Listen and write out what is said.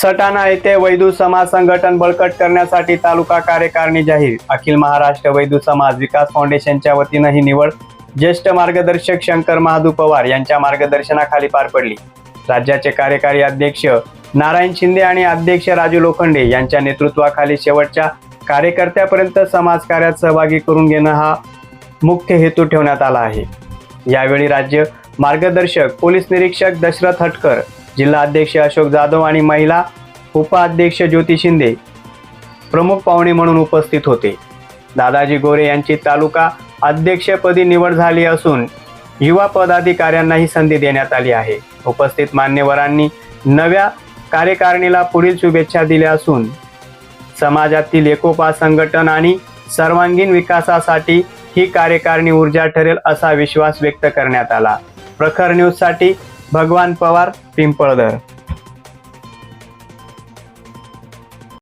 सटाणा येथे वैदू समाज संघटन बळकट करण्यासाठी तालुका कार्यकारिणी जाहीर. अखिल महाराष्ट्र वैदू समाज विकास फाउंडेशनच्या वतीनं ही निवड ज्येष्ठ मार्गदर्शक शंकर महादू पवार यांच्या मार्गदर्शनाखाली पार पडली. राज्याचे कार्यकारी अध्यक्ष नारायण शिंदे आणि अध्यक्ष राजू लोखंडे यांच्या नेतृत्वाखाली शेवटच्या कार्यकर्त्यापर्यंत समाजकार्यात सहभागी करून घेणं हा मुख्य हेतू ठेवण्यात आला आहे. यावेळी राज्य मार्गदर्शक पोलीस निरीक्षक दशरथ हटकर जिल्हा अध्यक्ष अशोक जाधव आणि महिला उपाध्यक्ष ज्योती शिंदे प्रमुख पाहुणे म्हणून उपस्थित होते. दादाजी गोरे यांची तालुका अध्यक्षपदी निवड झाली असून युवा पदाधिकाऱ्यांनाही संधी देण्यात आली आहे. उपस्थित मान्यवरांनी नव्या कार्यकारिणीला पुढील शुभेच्छा दिल्या असून समाजातील एकोपा संघटन आणि सर्वांगीण विकासासाठी ही कार्यकारिणी ऊर्जा ठरेल असा विश्वास व्यक्त करण्यात आला. प्रखर न्यूजसाठी भगवान पवार पिंपळदर.